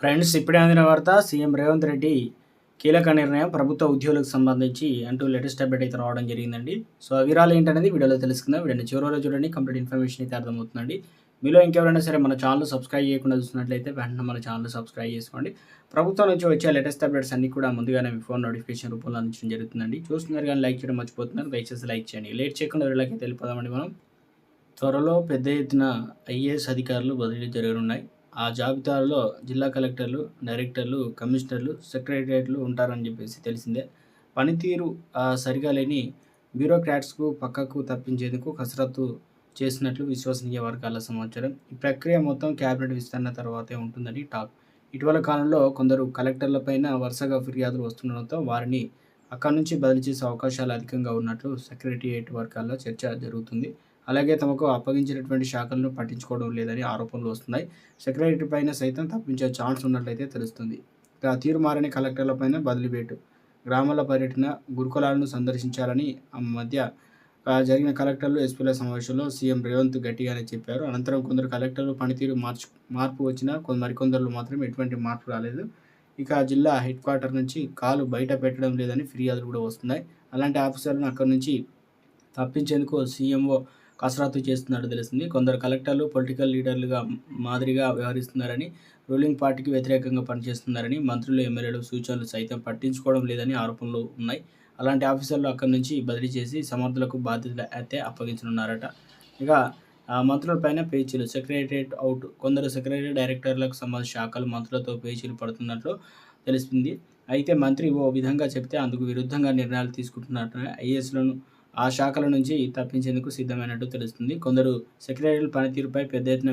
Friends ఇప్పుడే అందిన వార్త సీఎం రేవంత్ రెడ్డి కీలక నిర్ణయం ప్రభుత్వ ఉద్యోగులకు సంబంధించి అంటూ లేటెస్ట్ అప్డేట్ అయితే రావడం జరిగిందండి. సో ఆ వివరాలు ఏంటనేది వీడియోలో తెలుసుకుందాం. వీడియోని చివరిలో చూడండి. కంప్లీట్ ఇన్ఫర్మేషన్ అయితే అర్థమవుతుందండి. మీలో ఇంకెవరైనా సరే మన ఛానల్ సబ్స్క్రైబ్ చేయకుండా చూసినట్లయితే వెంటనే మన ఛానల్ సబ్స్క్రైబ్ చేసుకోండి. ప్రభుత్వం నుంచి వచ్చే లేటెస్ట్ అప్డేట్స్ అన్ని కూడా ముందుగానే మీ ఫోన్ నోటిఫికేషన్ రూపంలో అందించడం జరుగుతుందండి. చూస్తున్నారు కానీ లైక్ చేయడం మర్చిపోతున్నారు. దయచేసి లైక్ చేయండి. లేట్ చేయకుండా వీళ్ళకి వెళ్ళిపోదామండి మనం. త్వరలో పెద్ద ఎత్తున ఐఏఎస్ అధికారులు బదిలీ జరగనున్నాయి. ఆ జాబితాలో జిల్లా కలెక్టర్లు డైరెక్టర్లు కమిషనర్లు సెక్రటరియట్లు ఉంటారని చెప్పేసి తెలిసిందే. పనితీరు సరిగా లేని బ్యూరోక్రాట్స్కు పక్కకు తప్పించేందుకు కసరత్తు చేసినట్లు విశ్వసనీయ వర్గాల సమాచారం. ఈ ప్రక్రియ మొత్తం క్యాబినెట్ విస్తరణ తర్వాతే ఉంటుందని టాక్. ఇటీవల కాలంలో కొందరు కలెక్టర్లపైన వరుసగా ఫిర్యాదులు వస్తుండడంతో వారిని అక్కడి నుంచి బదిలీ చేసే అవకాశాలు అధికంగా ఉన్నట్లు సెక్రటరియట్ వర్గాల్లో చర్చ జరుగుతుంది. అలాగే తమకు అప్పగించినటువంటి శాఖలను పట్టించుకోవడం లేదని ఆరోపణలు వస్తున్నాయి. సెక్రటరీ పైన సైతం తప్పించే ఛాన్స్ ఉన్నట్లయితే తెలుస్తుంది. ఇక తీరు మారని కలెక్టర్ల పైన గ్రామాల పర్యటన గురుకులాలను సందర్శించాలని మధ్య జరిగిన కలెక్టర్లు ఎస్పీల సమావేశంలో సీఎం రేవంత్ గట్టిగానే చెప్పారు. అనంతరం కొందరు కలెక్టర్లు పనితీరు మార్చు మార్పు వచ్చినా కొంత మరికొందరు మాత్రం ఎటువంటి మార్పు రాలేదు. ఇక జిల్లా హెడ్ క్వార్టర్ నుంచి కాలు బయట పెట్టడం లేదని ఫిర్యాదులు కూడా వస్తున్నాయి. అలాంటి ఆఫీసర్లను అక్కడి నుంచి తప్పించేందుకు సీఎంఓ కసరత్తు చేస్తున్నట్టు తెలిసింది కొందరు కలెక్టర్లు పొలిటికల్ లీడర్లుగా మాదిరిగా వ్యవహరిస్తున్నారని రూలింగ్ పార్టీకి వ్యతిరేకంగా పనిచేస్తున్నారని మంత్రులు ఎమ్మెల్యేలు సూచనలు సైతం పట్టించుకోవడం లేదని ఆరోపణలు ఉన్నాయి. అలాంటి ఆఫీసర్లు అక్కడి నుంచి బదిలీ చేసి సమర్థులకు బాధ్యతలు అయితే అప్పగించనున్నారట. ఇక ఆ మంత్రులపైన పేచీలు సెక్రటరియట్ అవుట్ కొందరు సెక్రటరీ డైరెక్టర్లకు సంబంధించిన శాఖలు మంత్రులతో పేచీలు పడుతున్నట్లు తెలిసింది అయితే మంత్రి ఓ విధంగా చెప్తే అందుకు విరుద్ధంగా నిర్ణయాలు తీసుకుంటున్నట్టు ఐఏఎస్లను ఆ శాఖల నుంచి తప్పించేందుకు సిద్ధమైనట్టు తెలుస్తుంది. కొందరు సెక్రటరీల పనితీరుపై పెద్ద ఎత్తున